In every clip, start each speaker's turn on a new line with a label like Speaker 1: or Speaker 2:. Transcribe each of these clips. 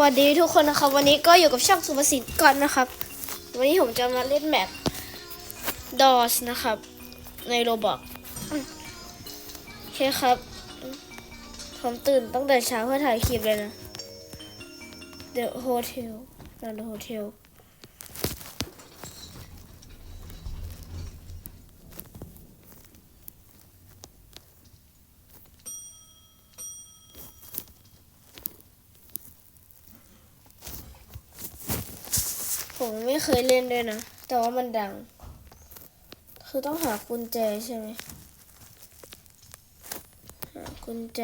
Speaker 1: สวัสดีทุกคนนะครับ วันนี้ก็อยู่กับช่องสุภสิทธิ์ก่อนนะครับ วันนี้ผมจะมาเล่นแมปดอสนะครับ ในโรบอกโอเคครับ ผมตื่นตั้งแต่เช้าเพื่อถ่ายคลิปเลยนะ The Hotel นอน The Hotel ผมไม่เคยเล่นด้วยนะ แต่ว่ามันดัง คือต้องหากุญแจใช่ไหมหากุญแจ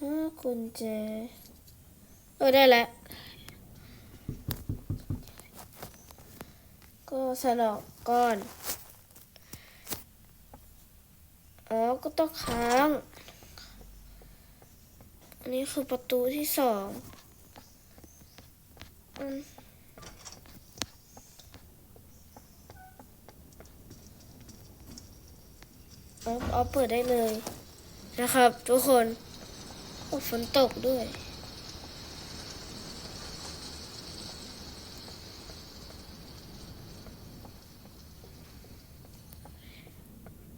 Speaker 1: หากุญแจ เออได้แล้ว ก็สนอกก้อนอ๋อ ก็ต้องค้าง อันนี้คือประตูที่สอง อืม เอาเอาเปิดได้เลยนะครับ ทุกคนโอ้ฝนตกด้วย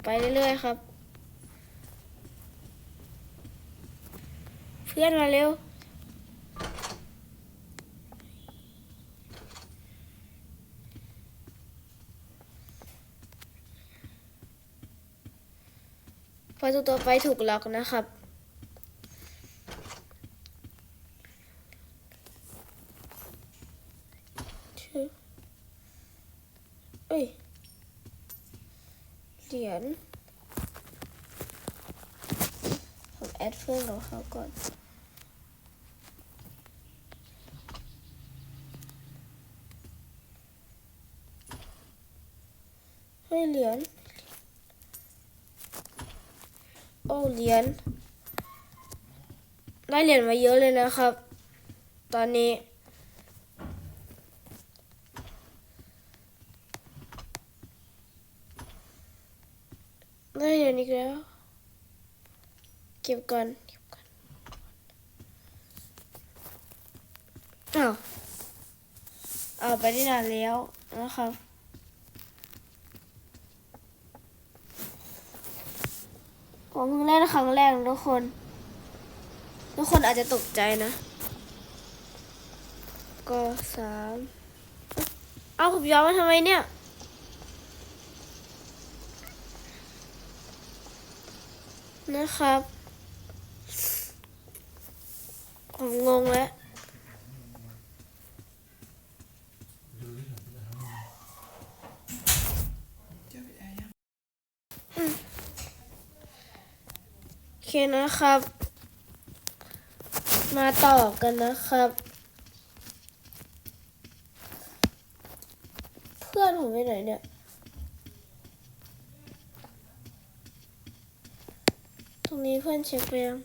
Speaker 1: ไปเรื่อยๆครับ เพื่อนมาเร็ว ประตูตัวไปถูกล็อกนะครับ เอ้ย เหรียญผมแอดเพื่อนของเขาก่อน เฮ้ยเหรียญ โอ้เหรียญได้เหรียญมาเยอะเลยนะครับ ตอนนี้ ได้เหรียญอีกแล้ว เก็บก่อนเก็บก่อนอ้าวเอาไปได้นานแล้วนะครับ ผมเพิ่งเล่นครั้งแรกทุกคน ทุกคนอาจจะตกใจนะก็สามเอาผมย้อนมาทำไมเนี่ยนะครับ ผมงงแล้ว โอ เคนะครับ มาต่อกันนะครับ เพื่อนผมไปไหนเนี่ยตรงนี้เพื่อนเช็คไปยัง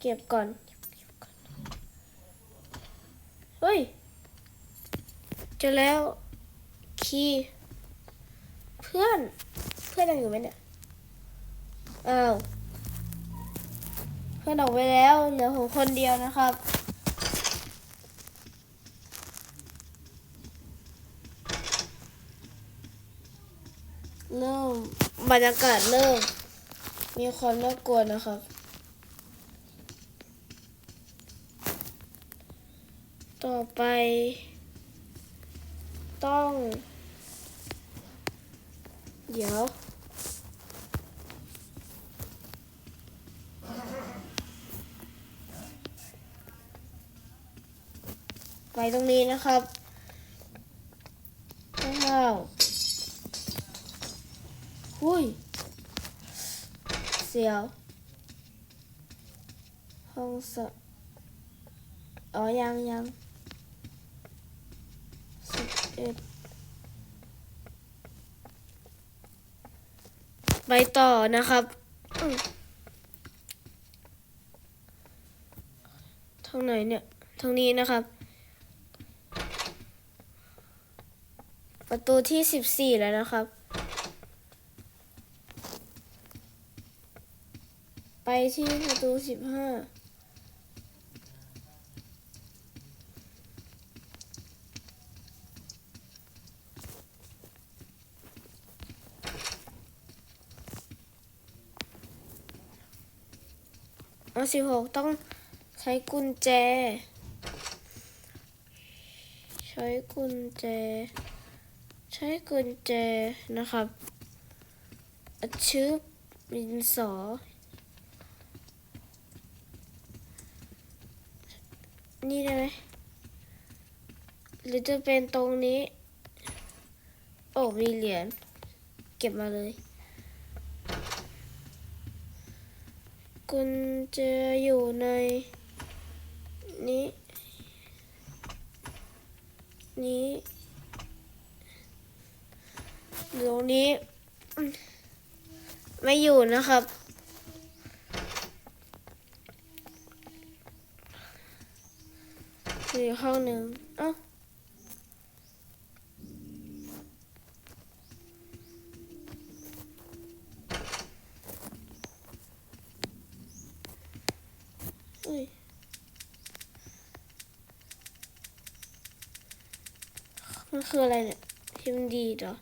Speaker 1: เก็บก่อนเฮ้ยเจอแล้วคีเพื่อนเพื่อนยังอยู่ไหมเนี่ย อ้าวเพื่อนออกไปแล้วเหลือผมคนเดียวนะครับเริ่มบรรยากาศเริ่ม มีความน่ากลัวนะครับ ต่อไป ต้อง เดี๋ยว ไปตรงนี้นะครับว้าวหุยเสียว ห้องสะอ๋อ ยังยังสิบเอ็ดไปต่อนะครับทางไหนเนี่ย ทางนี้นะครับ ประตูที่สิบสี่แล้วนะครับ ไปที่ประตูสิบห้าเอาสิบหกต้องใช้กุญแจ ใช้กุญแจ ช้กุญแจนะครับอัดชึบดินสอ นี่ได้ไหมหรือจะเป็นตรงนี้ โอ้ มีเหรียญ เก็บมาเลย กุญแจอยู่ในนี้ นี้ ตรงนี้ ไม่อยู่นะครับมีอยู่ห้องหนึ่งเอ้ามันคืออะไรเนี่ยพิมพ์ดีเหรอ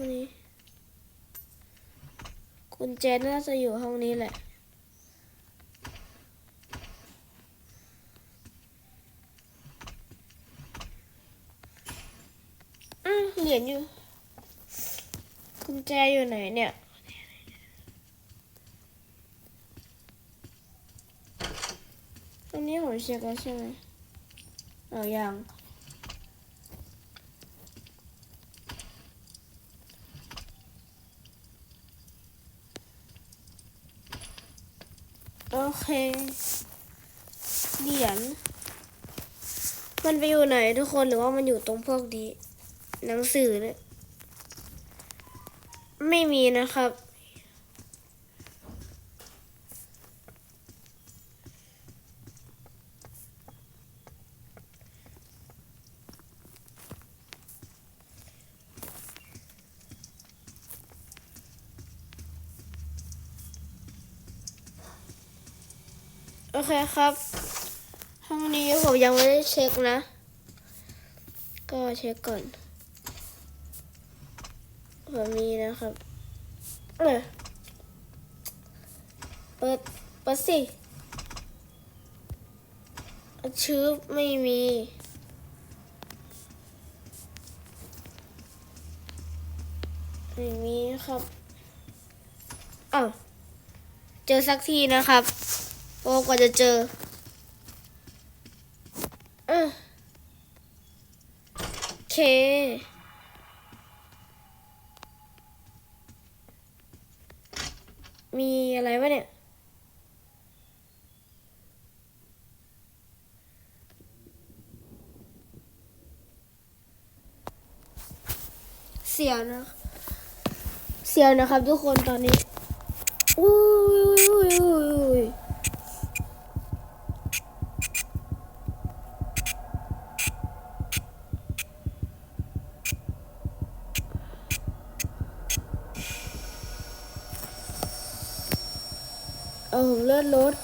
Speaker 1: องนี้ กุญแจน่าจะอยู่ห้องนี้แหละ อืมเหรียญอยู่ กุญแจอยู่ไหนเนี่ยอันนี้ผมเช็คแล้วใช่ไหมเอายัง เค เหรียญ มันไปอยู่ไหนทุกคนหรือว่ามันอยู่ตรงพวกนี้ หนังสือเนี่ย ไม่มีนะครับ เคครับ ห้องนี้ผมยังไม่ได้เช็คนะ ก็เช็คก่อนผมมีนะครับเออเปิดเปิดสิชื่อไม่มีไม่มีครับอ้าวเจอสักทีนะครับ โอ้กว่าจะเจอเออโอเค มีอะไรวะเนี่ย เสียวนะ เสียวนะครับทุกคนตอนนี้อุ้ยอุ้ เลื่อนรถ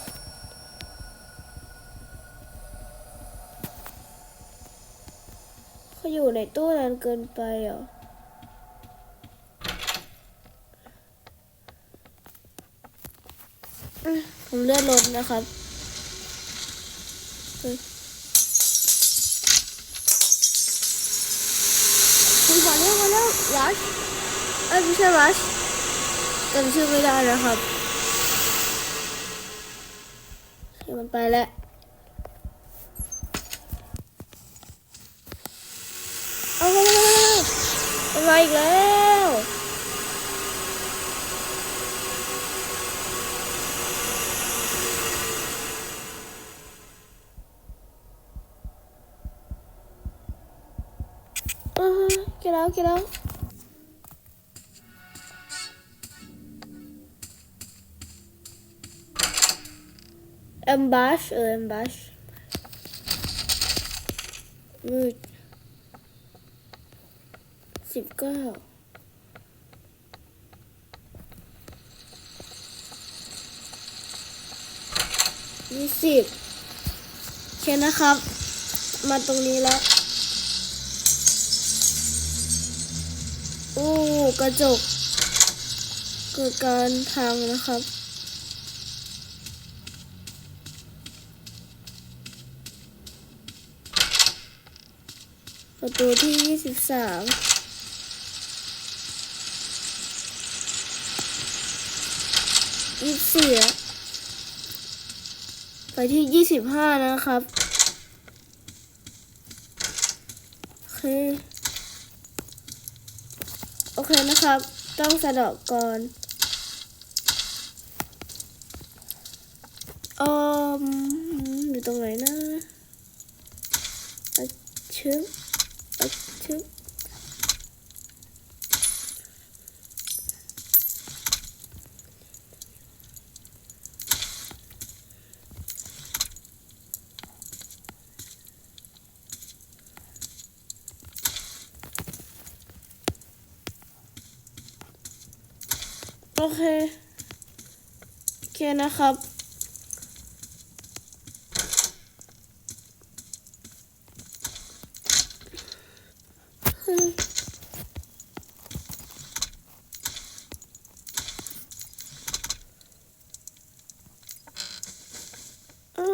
Speaker 1: เขาอยู่ในตู้นานเกินไปเหรอผมเลื่อนรถนะครับคุณขอเรียกมาแล้วรัชเอ้ยไม่ใช่รัชจำชื่อไม่ได้แล้วครับ มันไปแล้วเอาไปเลยมันมาอีกแล้ว Uh huh. Get out, get out. Ambash เออ ambash มืดสิบเก้ายี่สิบเคนะครับ มาตรงนี้แล้ว โอ้ กระจก เกิดการพังนะครับ ประตูที่ยี่สิบสามยี่สิบสี่ไปที่ยี่สิบห้านะครับ โอเค โอเคนะครับ ต้องสะดอกก่อนเอออยู่ตรงไหนนะอะชึบอะชึบ โอเคโอเคนะครับ โอ้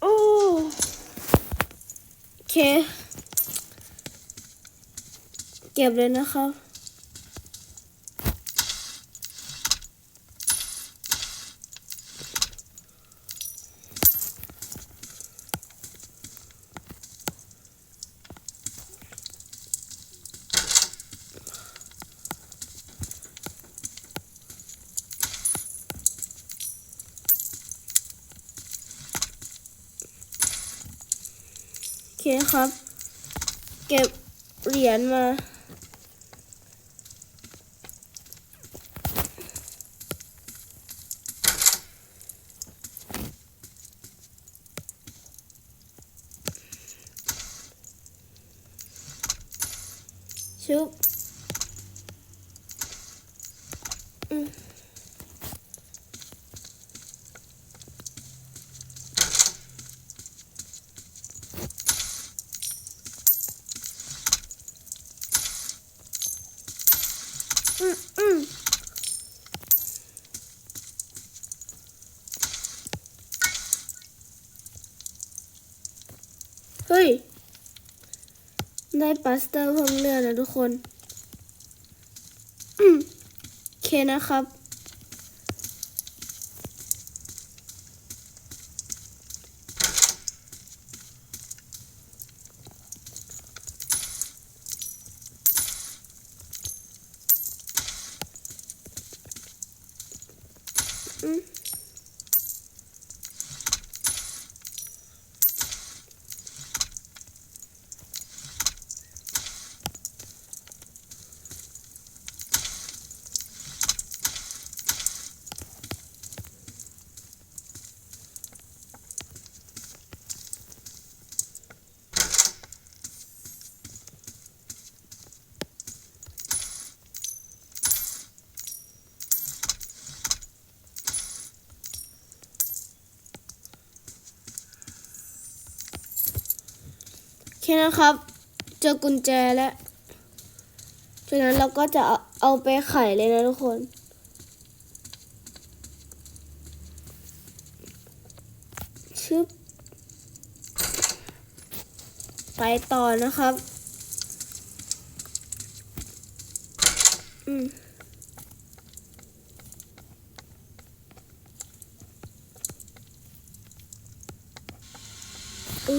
Speaker 1: โอ้โอเค เก็บเลยนะครับโอเคครับ เก็บเหรียญมา soup. Mm. Ừ. Ừ, ừ. Hey. ได้ปาสเตอร์เพิ่มเลือดนะทุกคนโอเคนะครับอื มโอเคนะครับ เจอกุญแจแล้วจากนั้นเราก็จะเอาเอาไปไขเลยนะทุกคน ชึบ ไปต่อนะครับ อืม เอ้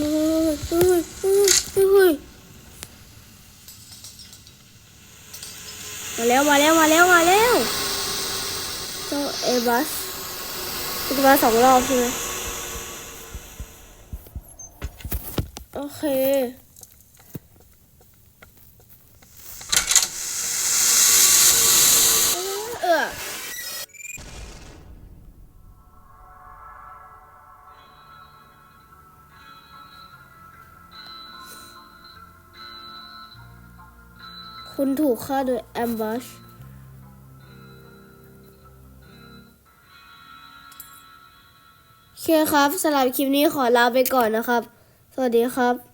Speaker 1: ยเอ้ยเอ้ยเอ้ยมา แล้วมาแล้วมาแล้วมาแล้วเจ้าเอบัสจะมาสองรอบใช่ไหมโอเค คุณถูกฆ่าโดยแอมบัชโอเคครับสำหรับคลิปนี้ขอลาไปก่อนนะครับ สวัสดีครับ